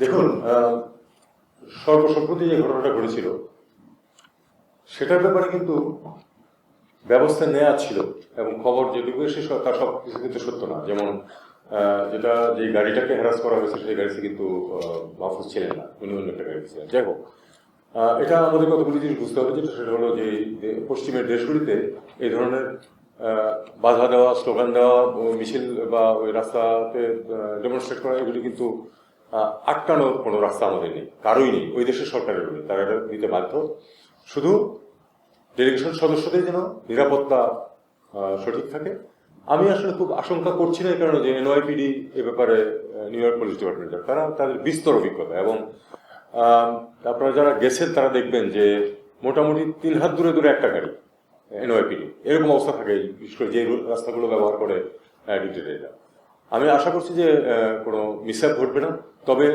দেখুন সর্বসম্প্রতি যে ঘটনাটা ঘটেছিল সেটার ব্যাপারে কিন্তু ব্যবস্থা নেওয়া ছিল এবং খবর যেটুকু এসে তার সব কিছু কিন্তু সত্য না। যেমন যেটা যে গাড়িটাকে হ্যারাস করা হয়েছে সেই গাড়িতে কিন্তু মাহফুজ ছিলেন না। উনি অন্য একটা গাড়ি ছিলেন। যাই হোক এটা আমাদের কতগুলি জিনিস বুঝতে হবে যেটা সেটা হলো যে পশ্চিমের দেশগুলিতে এই ধরনের বাধা দেওয়া স্লোগান দেওয়া মিছিল বা ওই রাস্তাতে ডেমনস্ট্রেট করা এগুলি কিন্তু আটকানোর কোনো রাস্তা আমাদের নেই, কারোই নেই, ওই দেশের সরকারের নেই, তারা এটা দিতে বাধ্য। শুধু ডেলিগেশন সদস্যদের যেন নিরাপত্তা সঠিক থাকে। আমি আসলে খুব আশঙ্কা করছি না কারণে যে এনওয়াইপিডি এ ব্যাপারে নিউ ইয়র্ক পুলিশ ডিপার্টমেন্টের তারা তাদের বিস্তর অভিজ্ঞতা এবং আপনারা যারা গেছেন তারা দেখবেন যে মোটামুটি তিন হাত দূরে দূরে একটা গাড়ি এনওয়াইপিডি এরকম অবস্থা থাকে, বিশেষ করে যে রাস্তাগুলো ব্যবহার করে ডিটেলরা আমি আশা করছি যে কোনো মিসঅ্যাপ ঘটবে না। তবে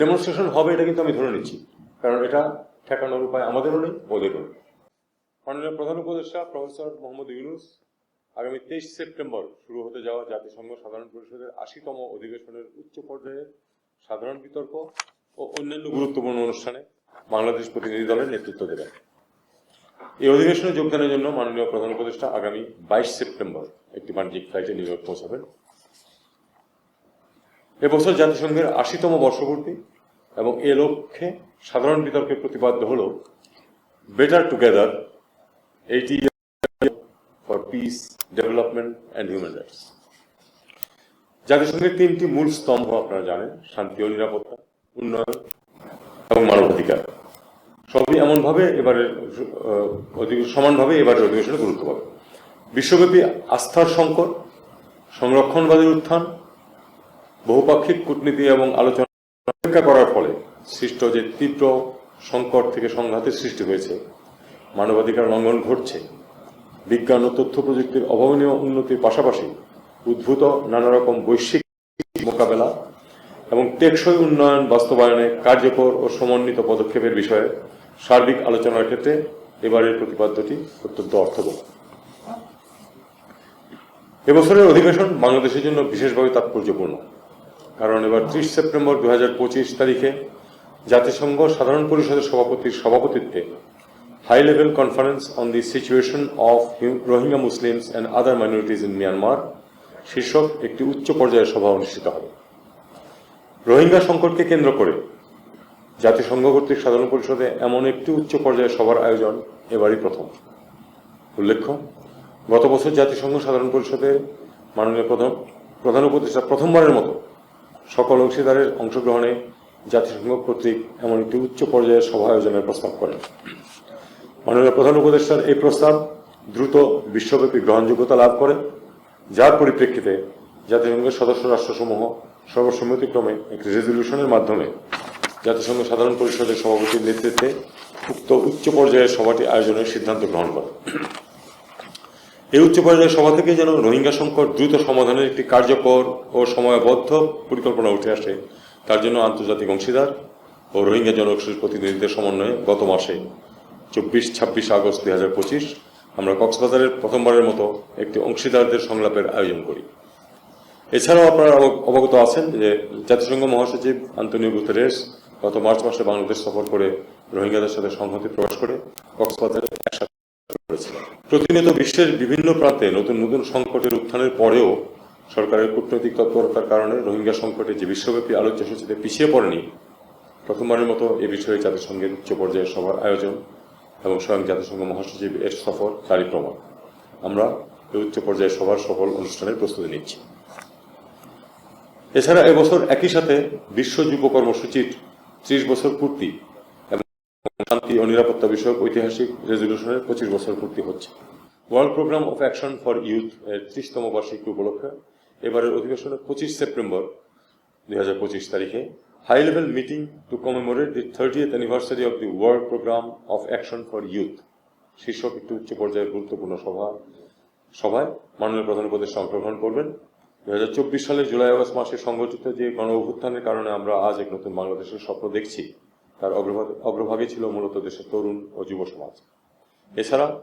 ডেমনস্ট্রেশন হবে এটা কিন্তু আমি ধরে নিচ্ছি। কারণ এটা ঠেকানোর উপায় আমাদেরও নেই ওদেরও নেই। মাননীয় প্রধান উপদেষ্টা প্রফেসর মোহাম্মদ ইউনুস, আগামী তেইশ সেপ্টেম্বর শুরু হতে যাওয়া জাতিসংঘ সাধারণ পরিষদের আশিতম অধিবেশনের উচ্চ পর্যায়ের সাধারণ বিতর্ক ও অন্যান্য গুরুত্বপূর্ণ অনুষ্ঠানে বাংলাদেশ প্রতিনিধি দলের নেতৃত্ব দেবেন। এই অধিবেশনে যোগদানের জন্য মাননীয় প্রধান উপদেষ্টা আগামী বাইশ সেপ্টেম্বর একটি বাণিজ্যিক ফ্লাইটে নিউ ইয়র্ক পৌঁছাবেন। এবছর জাতিসংঘের আশিতম বর্ষপূর্তি এবং এ লক্ষ্যে সাধারণ বিতর্কের প্রতিপাদ্য হল better together eighty for peace development and human rights জাতিসংঘের তিনটি মূল স্তম্ভ আপনারা জানেন, শান্তি ও নিরাপত্তা, উন্নয়ন এবং মানবাধিকার। সবই এমনভাবে এবারে সমানভাবে এবারের অধিবেশনে গুরুত্ব পাবে। বিশ্বব্যাপী আস্থার সংকট, সংরক্ষণবাদের উত্থান বহুপাক্ষিক কূটনীতি এবং আলোচনা উপেক্ষা করার ফলে সৃষ্ট যে তীব্র সংকট থেকে সংঘাতের সৃষ্টি হয়েছে, মানবাধিকার লঙ্ঘন ঘটছে, বিজ্ঞান ও তথ্য প্রযুক্তির অভাবনীয় উন্নতির পাশাপাশি উদ্ভূত নানা রকম বৈশ্বিক মোকাবেলা এবং টেকসই উন্নয়ন বাস্তবায়নে কার্যকর ও সমন্বিত পদক্ষেপের বিষয়ে সার্বিক আলোচনার ক্ষেত্রে এবারের প্রতিপাদ্যটি অত্যন্ত অর্থবহ। এবছরের অধিবেশন বাংলাদেশের জন্য বিশেষভাবে তাৎপর্যপূর্ণ। কারণ এবার ত্রিশ সেপ্টেম্বর দু হাজার পঁচিশ তারিখে জাতিসংঘ সাধারণ পরিষদের সভাপতির সভাপতিত্বে high level conference on the situation of Rohingya Muslims and other minorities in Myanmar শীর্ষক একটি উচ্চ পর্যায়ের সভা অনুষ্ঠিত হবে। রোহিঙ্গা সংকটকে কেন্দ্র করে জাতিসংঘ কর্তৃক সাধারণ পরিষদে এমন একটি উচ্চ পর্যায়ের সভার আয়োজন এবারই প্রথম। উল্লেখ্য, গত বছর জাতিসংঘ সাধারণ পরিষদে মাননীয় প্রধান প্রধান উপদেষ্টা প্রথমবারের মতো সকল অংশীদারের অংশগ্রহণে জাতিসংঘ কর্তৃক এমন একটি উচ্চ পর্যায়ের সভা আয়োজনের প্রস্তাব করেন। মাননীয় প্রধান উপদেষ্টার এই প্রস্তাব দ্রুত বিশ্বব্যাপী গ্রহণযোগ্যতা লাভ করে, যার পরিপ্রেক্ষিতে জাতিসংঘের সদস্য রাষ্ট্রসমূহ সর্বসম্মতিক্রমে একটি রেজলিউশনের মাধ্যমে জাতিসংঘ সাধারণ পরিষদের সভাপতির নেতৃত্বে উক্ত উচ্চ পর্যায়ের সভাটি আয়োজনের সিদ্ধান্ত গ্রহণ করে। এই উচ্চ পর্যায়ের সভা থেকে যেন রোহিঙ্গা সংকট দ্রুত সমাধানের একটি কার্যকর ও সময়বদ্ধ পরিকল্পনা উঠে আসে, তার জন্য আন্তর্জাতিক অংশীদার ও রোহিঙ্গা জনগোষ্ঠীর প্রতিনিধিদের সমন্বয়ে গত মাসে চব্বিশ, ছাব্বিশ আগস্ট দুই হাজার পঁচিশ আমরা কক্সবাজারের প্রথমবারের মতো একটি অংশীদারদের সংলাপের আয়োজন করি। এছাড়াও আপনারা অবগত আছেন যে জাতিসংঘ মহাসচিব আন্তনিও গুতেরেস গত মার্চ মাসে বাংলাদেশ সফর করে রোহিঙ্গাদের সাথে সংহতি প্রকাশ করে কক্সবাজারে প্রতিনিয়ত বিশ্বের বিভিন্ন প্রান্তে নতুন নতুন সংকটের উত্থানের পরেও সরকারের কূটনৈতিক তৎপরতার কারণে রোহিঙ্গা সংকটে যে বিশ্বব্যাপী আলোচ্য সূচিতে পিছিয়ে পড়েনি, প্রথমবারের মতো এ বিষয়ে জাতিসংঘের উচ্চ পর্যায়ের সভার আয়োজন এবং স্বয়ং জাতিসংঘ মহাসচিব এর সফর তারই প্রমাণ। আমরা এই উচ্চ পর্যায়ের সভার সফল অনুষ্ঠানের প্রস্তুতি নিচ্ছি। এছাড়া এবছর একই সাথে বিশ্ব যুব কর্মসূচির ত্রিশ বছর পূর্তি শান্তি ও নিরাপত্তা বিষয়ক ঐতিহাসিক রেজলিউশনের পঁচিশ বছর পূর্তি হচ্ছে। World programme of action for youth এর ত্রিশতম বার্ষিকী উপলক্ষে এবারের অধিবেশনে পঁচিশ সেপ্টেম্বর দুই হাজার পঁচিশ তারিখে high level meeting to commemorate the thirtieth anniversary of the world programme of action for youth. শীর্ষক একটি উচ্চ পর্যায়ের গুরুত্বপূর্ণ সভা, সভায় মাননীয় প্রধান উপদেষ্টা অংশগ্রহণ করবেন। দু হাজার চব্বিশ সালের জুলাই আগস্ট মাসে সংঘটিত যে গণ অভ্যুত্থানের কারণে আমরা আজ এক নতুন বাংলাদেশের স্বপ্ন দেখছি তার অগ্রভাগ- ছিল মূলত দেশের তরুণ ও যুব সমাজ। এছাড়া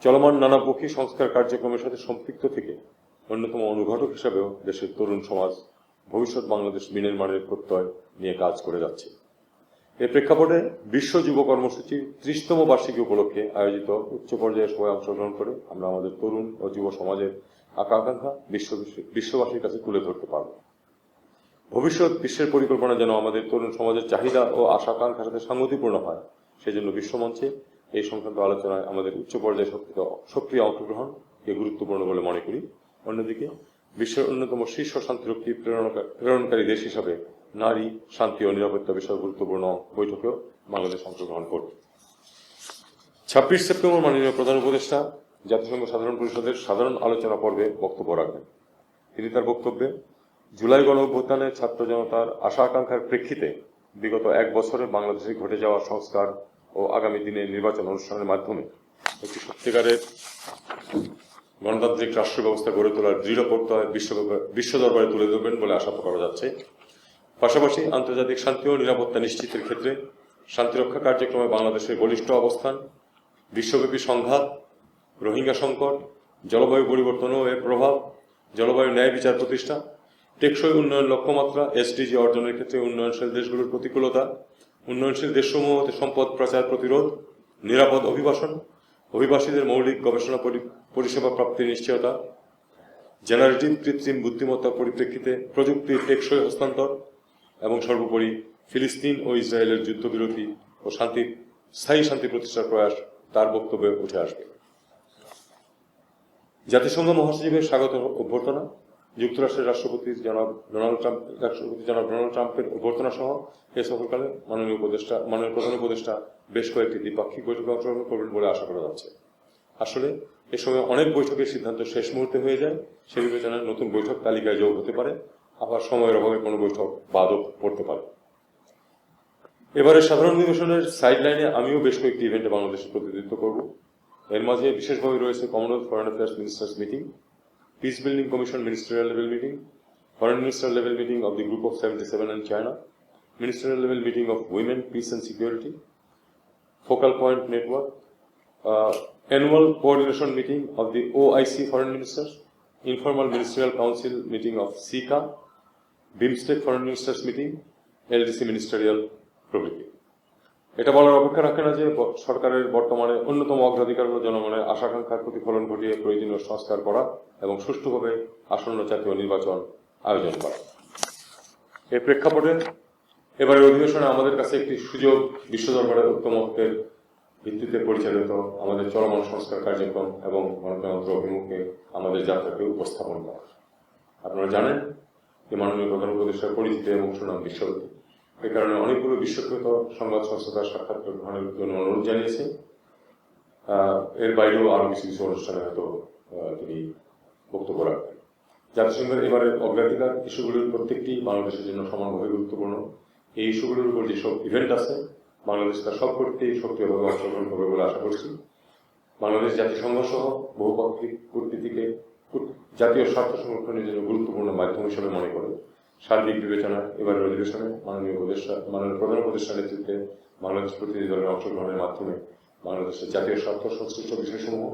চলমান নানামুখী সংস্কার কার্যক্রমের সাথে সম্পৃক্ত থেকে অন্যতম অনুঘটক হিসাবেও দেশের তরুণ সমাজ ভবিষ্যৎ বাংলাদেশ বিনির্মাণের প্রত্যয় নিয়ে কাজ করে যাচ্ছে। এ প্রেক্ষাপটে বিশ্ব যুব কর্মসূচির ত্রিশতম বার্ষিকী উপলক্ষে আয়োজিত উচ্চ পর্যায়ে সবাই অংশগ্রহণ করে আমরা আমাদের তরুণ ও যুব সমাজের আকাঙ্ক্ষা বিশ্ব বিশ্ববাসীর কাছে তুলে ধরতে পারব। ভবিষ্যৎ বিশ্বের পরিকল্পনা যেন আমাদের তরুণ সমাজের চাহিদা ও আশা আকাঙ্ক্ষার সাথে সাংগতিপূর্ণ হয়, সেজন্য বিশ্বমঞ্চে এই সংক্রান্ত আলোচনায় আমাদের উচ্চ পর্যায়ে সক্রিয় সক্রিয় অংশগ্রহণকে গুরুত্বপূর্ণ বলে মনে করি। অন্যদিকে, বিশ্বের অন্যতম শীর্ষ শান্তিরক্ষী প্রেরণকা- প্রেরণকারী দেশ হিসাবে নারী, শান্তি ও নিরাপত্তা বিষয়ে গুরুত্বপূর্ণ বৈঠকেও বাংলাদেশ অংশগ্রহণ করবে। ছাব্বিশ সেপ্টেম্বর মাননীয় প্রধান উপদেষ্টা জাতিসংঘ সাধারণ পরিষদের সাধারণ আলোচনা পর্বে বক্তব্য রাখবেন। তিনি তার বক্তব্যে জুলাই গণ অভ্যুত্থানে ছাত্র জনতার আশা আকাঙ্ক্ষার প্রেক্ষিতে বিগত এক বছরে বাংলাদেশে ঘটে যাওয়া সংস্কার ও আগামী দিনে নির্বাচন অনুষ্ঠানের মাধ্যমে একটি সত্যিকারের গণতান্ত্রিক রাষ্ট্র ব্যবস্থা গড়ে তোলার দৃঢ় প্রত্যয় বিশ্ব বিশ্ব দরবারে তুলে ধরবেন বলে আশা করা যাচ্ছে। পাশাপাশি আন্তর্জাতিক শান্তি ও নিরাপত্তা নিশ্চিতের ক্ষেত্রে শান্তিরক্ষা কার্যক্রমে বাংলাদেশের বলিষ্ঠ অবস্থান, বিশ্বব্যাপী সংঘাত, রোহিঙ্গা সংকট, জলবায়ু পরিবর্তন ও এর প্রভাব, জলবায়ু ন্যায় বিচার প্রতিষ্ঠা টেকসই উন্নয়ন লক্ষ্যমাত্রা, এসডিজি অর্জনের ক্ষেত্রে উন্নয়নশীল দেশগুলোর প্রতিকূলতা, উন্নয়নশীল দেশসমূহ হতে সম্পদ প্রচার প্রতিরোধ, নিরাপদ অভিবাসন, অভিবাসীদের মৌলিক গবেষণা পরিষেবা প্রাপ্তির নিশ্চয়তা, জেনারেটিভ কৃত্রিম বুদ্ধিমত্তার পরিপ্রেক্ষিতে প্রযুক্তির টেকসই হস্তান্তর, এবং সর্বোপরি ফিলিস্তিন ও ইসরায়েলের যুদ্ধবিরতি ও শান্তি, স্থায়ী শান্তি প্রতিষ্ঠার প্রয়াস তার বক্তব্যে উঠে আসবে। জাতিসংঘ মহাসচিবের স্বাগত অভ্যর্থনা। যুক্তরাষ্ট্রের রাষ্ট্রপতি জনাব ডোনাল্ড ট্রাম্প, রাষ্ট্রপতি জনাব ডোনাল্ড ট্রাম্পের অভ্যর্থনা সহ এ সফরকালে মাননীয় উপদেষ্টা, মাননীয় প্রধান উপদেষ্টা বেশ কয়েকটি দ্বিপাক্ষিক বৈঠকে অংশগ্রহণ করবেন বলে আশা করা যাচ্ছে। আসলে এ সময় অনেক বৈঠকের সিদ্ধান্ত শেষ মুহূর্তে হয়ে যায়, সে বিবেচনায় নতুন বৈঠক তালিকায় যোগ হতে পারে, আবার সময়ের অভাবে কোনো বৈঠক বাদও পড়তে পারে। এবারে সাধারণ অধিবেশনের সাইডলাইনে আমিও বেশ কয়েকটি ইভেন্টে বাংলাদেশের প্রতিনিধিত্ব করব। এর মাঝে বিশেষভাবে রয়েছে Commonwealth foreign affairs ministers meeting Peace Building Commission ministerial level meeting, Foreign Minister level meeting of the Group of 77 and China, ministerial level meeting of Women, Peace and Security, Focal Point Network, uh, annual coordination meeting of the OIC Foreign Ministers, informal ministerial council meeting of SICA, BIMSTEC Foreign Ministers meeting, LDC ministerial, public. এটা বলার অপেক্ষা রাখে না যে সরকারের বর্তমানে অন্যতম অগ্রাধিকার হল জনগণের আশাকাঙ্ক্ষার প্রতিফলন ঘটিয়ে প্রয়োজনীয় সংস্কার করা এবং সুষ্ঠুভাবে আসন্ন জাতীয় নির্বাচন আয়োজন করা। এর প্রেক্ষাপটে এবারের অধিবেশনে আমাদের কাছে একটি সুযোগ বিশ্ব দরবারের ঐক্যমত্যের ভিত্তিতে পরিচালিত আমাদের চলমান সংস্কার কার্যক্রম এবং গণতন্ত্র অভিমুখে আমাদের যাত্রাকে উপস্থাপন করা। আপনারা জানেন যে মাননীয় প্রধান উপদেষ্টার পরিচিত এবং সুনাম বিশ্বব্যাপী। এ কারণে অনেকগুলো বিশ্বখ্যাত সংবাদ সংস্থার সাক্ষাৎকার গ্রহণের জন্য অনুরোধ জানিয়েছে। এর বাইরেও আরও কিছু কিছু অনুষ্ঠানে হয়তো তিনি বক্তব্য রাখবেন। জাতিসংঘের এবারে অগ্রাধিকার ইস্যুগুলির প্রত্যেকটি বাংলাদেশের জন্য সমানভাবে গুরুত্বপূর্ণ। এই ইস্যুগুলির উপর যেসব ইভেন্ট আছে, বাংলাদেশ তার সবকটিতেই সক্রিয়ভাবে অংশগ্রহণ করবে বলে আশা করছি। বাংলাদেশ জাতিসংঘ সহ বহুপাক্ষিক কূটনীতিকে কূট- জাতীয় স্বার্থ সংরক্ষণের জন্য গুরুত্বপূর্ণ মাধ্যম হিসেবে মনে করে। সার্বিক বিবেচনা এবারের অধিবেশনে মাননীয় উপদেষ্টা মাননীয় প্রধান উপদেষ্টার নেতৃত্বে বাংলাদেশ প্রতিনিধি দলের অংশগ্রহণের মাধ্যমে বাংলাদেশের জাতীয় স্বার্থ সংশ্লিষ্ট বিষয়সমূহ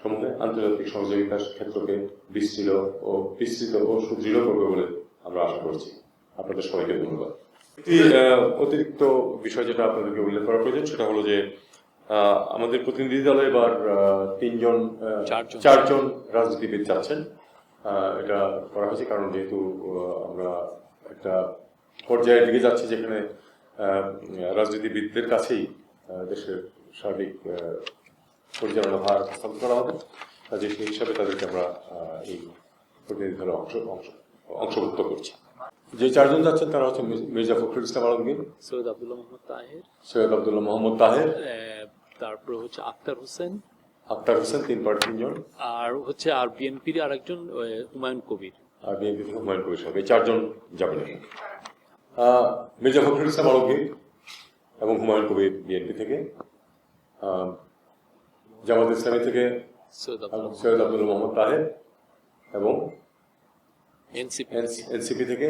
সমূহে আন্তর্জাতিক সহযোগিতার ক্ষেত্রকে বিস্তৃত ও বিস্তৃত ও সুদৃঢ় করবে বলে আমরা আশা করছি। আপনাদের সবাইকে ধন্যবাদ। একটি অতিরিক্ত বিষয় যেটা আপনাদেরকে উল্লেখ করা প্রয়োজন সেটা হলো যে আমাদের প্রতিনিধি দলে এবার তিনজন চারজন। রাজনীতিবিদ যাচ্ছেন। এটা করা হয়েছে। কারণ যেহেতু আমরা একটা পর্যায়ের দিকে যাচ্ছি যেখানে রাজনীতিবিদদের কাছেই দেশের সার্বিক পরিচালনা ভার হস্তান্তর করা হবে। কাজে সেই হিসাবে তাদেরকে আমরা এই প্রতিনিধি দলে অংশ অংশ অংশভুক্ত করছি। যে চারজন যাচ্ছেন তারা হচ্ছে মির- মির্জা ফখরুল ইসলাম আলমগীর সৈয়দ আব্দুল্লাহ মোহাম্মদ তাহের সৈয়দ আবদুল্লাহ মোহাম্মদ তাহের তারপরে হচ্ছে আক্তার হোসেন আক্তার হোসেন তিন পার তিনজন। আর হচ্ছে আর বিএনপির আরেকজন হুমায়ুন কবির। আর বিএনপি থেকে হুমায়ুন কবির সাহেব এই চারজন যাবেন। মির্জা ফখরুল ইসলাম আলমগীর এবং হুমায়ুন কবির বিএনপি থেকে। জামাত ইসলামী থেকে সৈয়দ আব্দুল মোহাম্মদ। তাহের এবং এনসিপি এনসিপি থেকে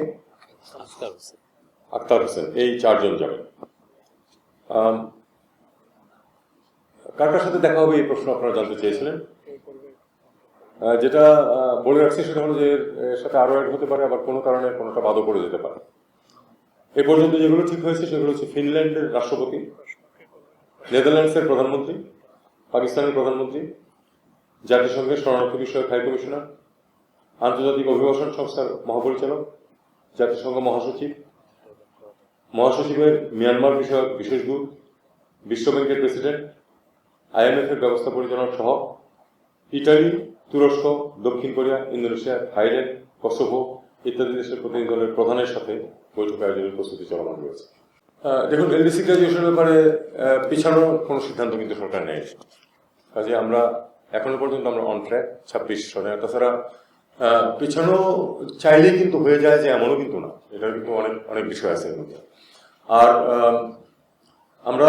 আক্তার হোসেন। এই চারজন যাবেন। আম, কার কার সাথে দেখা হবে এই প্রশ্ন আপনারা জানতে চেয়েছিলেন? যেটা বলে রাখছি সেটা হলো যে এর সাথে আরও অ্যাড হতে পারে আবার কোনো কারণে কোনোটা বাদও করে যেতে পারে। এ পর্যন্ত যেগুলো ঠিক হয়েছে সেগুলো হচ্ছে ফিনল্যান্ডের রাষ্ট্রপতি নেদারল্যান্ডসের প্রধানমন্ত্রী পাকিস্তানের প্রধানমন্ত্রী জাতিসংঘের শরণার্থী বিষয়ক হাই কমিশনার আন্তর্জাতিক অভিবাসন সংস্থার মহাপরিচালক জাতিসংঘ মহাসচিব মহাসচিবের মিয়ানমার বিষয়ক বিশেষ দূত বিশ্ব ব্যাংকের প্রেসিডেন্ট আইএমএফ এর ব্যবস্থা পরিচালক সহ ইটালি, তুরস্ক, দক্ষিণ কোরিয়া, ইন্দোনেশিয়া, থাইল্যান্ড, কসোভো ইত্যাদি দেশের প্রতিনিধি দলের প্রধানের সাথে বৈঠক আয়োজনের প্রস্তুতি চলমান রয়েছে। দেখুন, এলডিসি গ্রাজুয়েশনের ব্যাপারে পিছানোর কোনো সিদ্ধান্ত কিন্তু সরকার নেই কাজে আমরা এখনও পর্যন্ত আমরা অন ট্র্যাক ছাব্বিশ সনে। তাছাড়া পিছানো চাইলে কিন্তু হয়ে যায় যে এমনও কিন্তু না। এটার কিন্তু অনেক অনেক বিষয় আছে এর মধ্যে। আর আমরা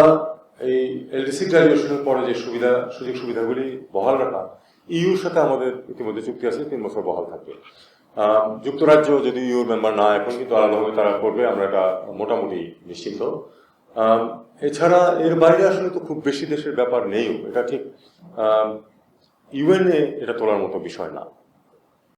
এই এলডিসি গ্রাজুয়েশনের পরে যে সুবিধা, সুযোগ সুবিধাগুলি বহাল রাখা ইউর সাথে আমাদের ইতিমধ্যে চুক্তি আছে, তিন বছর বহাল থাকবে। যুক্তরাজ্য যদি ইউর মেম্বার না, এখন কিন্তু আলাদাভাবে তারা করবে, আমরা এটা মোটামুটি নিশ্চিন্ত। এছাড়া এর বাইরে আসলে তো খুব বেশি দেশের ব্যাপার নেই এটা ঠিক। ইউএনএ এটা তোলার মতো বিষয় না।